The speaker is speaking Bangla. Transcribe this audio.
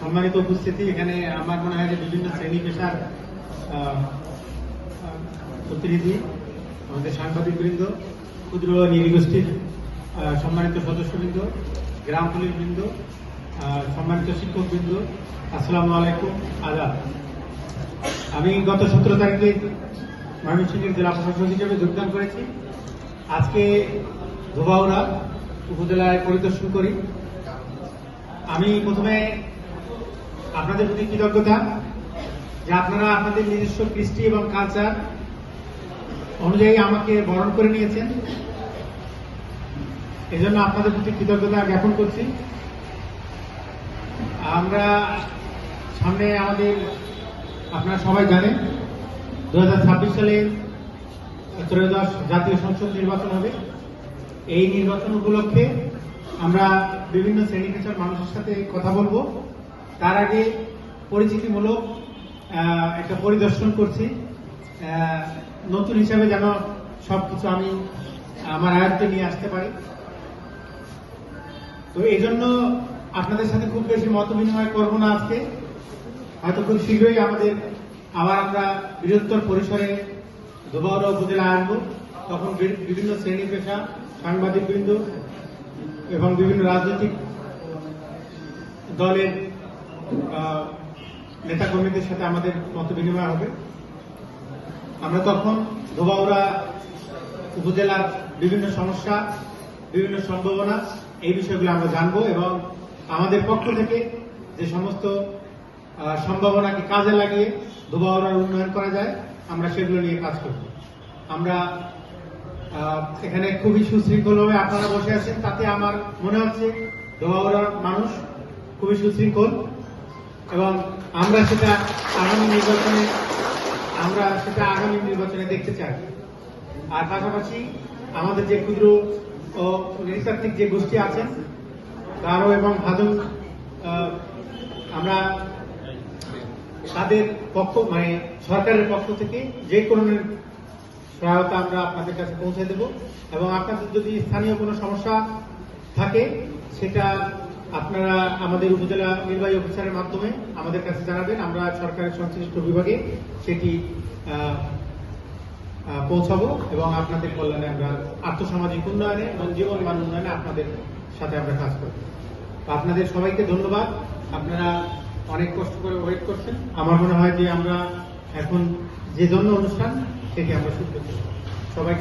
সম্মানিত উপস্থিতি এখানে আমার মনে হয় যে বিভিন্ন শ্রেণি পেশার প্রতিনিধি আমাদের সাংবাদিক বৃন্দ ক্ষুদ্র নৃগোষ্ঠীর আহ, সম্মানিত সদস্যবৃন্দ গ্রাম পুলিশ বৃন্দ সম্মানিত শিক্ষক বৃন্দ আসসালামু আলাইকুম আদাব। আমি গত সতেরো তারিখে ময়মনসিংহের জেলা প্রশাসক হিসেবে যোগদান করেছি। আজকে ধোবাউড়া উপজেলায় পরিদর্শন করি। আমি প্রথমে আপনাদের প্রতি কৃতজ্ঞতা যে আপনারা আপনাদের নিজস্ব কৃষ্টি এবং কালচার অনুযায়ী আমাকে বরণ করে নিয়েছেন। এজন্য আপনাদের প্রতি কৃতজ্ঞতা জ্ঞাপন করছি। আমরা সামনে আমাদের, আপনারা সবাই জানেন দু হাজার ছাব্বিশ সালে ত্রয়োদশ জাতীয় সংসদ নির্বাচন হবে। এই নির্বাচন উপলক্ষে আমরা বিভিন্ন শ্রেণি পেশার মানুষের সাথে কথা বলব। তার আগে পরিচিতিমূলক একটা পরিদর্শন করছি। নতুন হিসাবে যেন সবকিছু আমি আমার আয়ত্তে নিয়ে আসতে পারি। তো এই জন্য আপনাদের সাথে খুব বেশি মত বিনিময় করব না আজকে। হয়তো খুব শীঘ্রই আমাদের আবার আমরা বৃহত্তর পরিসরে ধোবাউড়া উপজেলা আসব তখন বিভিন্ন শ্রেণি পেশা সাংবাদিক বৃন্দ এবং বিভিন্ন রাজনৈতিক দলের আহ, নেতাকর্মীদের সাথে আমাদের মত বিনিময় হবে। আমরা তখন ধোবাউড়া উপজেলার বিভিন্ন সমস্যা বিভিন্ন সম্ভাবনা এই বিষয়গুলো আমরা জানব এবং আমাদের পক্ষ থেকে যে সমস্ত সম্ভাবনাকে কাজে লাগিয়ে ধোবাউড়ার উন্নয়ন করা যায় আমরা সেগুলো নিয়ে কাজ করব। আমরা এখানে খুবই সুশৃঙ্খলভাবে আপনারা বসে আছেন, তাতে আমার মনে হচ্ছে ধোবাউড়ার মানুষ খুবই সুশৃঙ্খল। এবং আমরা সেটা আগামী নির্বাচনে, আমরা সেটা আগামী নির্বাচনে দেখতে চাই। আর পাশাপাশি আমাদের যে ক্ষুদ্র ও নৃতাত্ত্বিক যে গোষ্ঠী আছেন, গারো এবং ভাদুক আমরা তাদের পক্ষ মানে সরকারের পক্ষ থেকে যে কোনো সহায়তা আমরা আপনাদের কাছে পৌঁছে দেব এবং আপনাদের যদি স্থানীয় কোনো সমস্যা থাকে, সেটা আপনারা আমাদের উপজেলা নির্বাহী অফিসারের মাধ্যমে আমাদের কাছে জানাবেন। আমরা সরকারের সংশ্লিষ্ট বিভাগে সেটি পৌঁছাবো এবং আপনাদের কল্যাণে আমরা আর্থসামাজিক উন্নয়নে এবং জীবন মান উন্নয়নে আপনাদের সাথে আমরা কাজ করব। আপনাদের সবাইকে ধন্যবাদ। আপনারা অনেক কষ্ট করে ওয়েট করছেন। আমার মনে হয় যে আমরা এখন যে জন্য অনুষ্ঠান সেটি আমরা শুরু করতে সবাইকে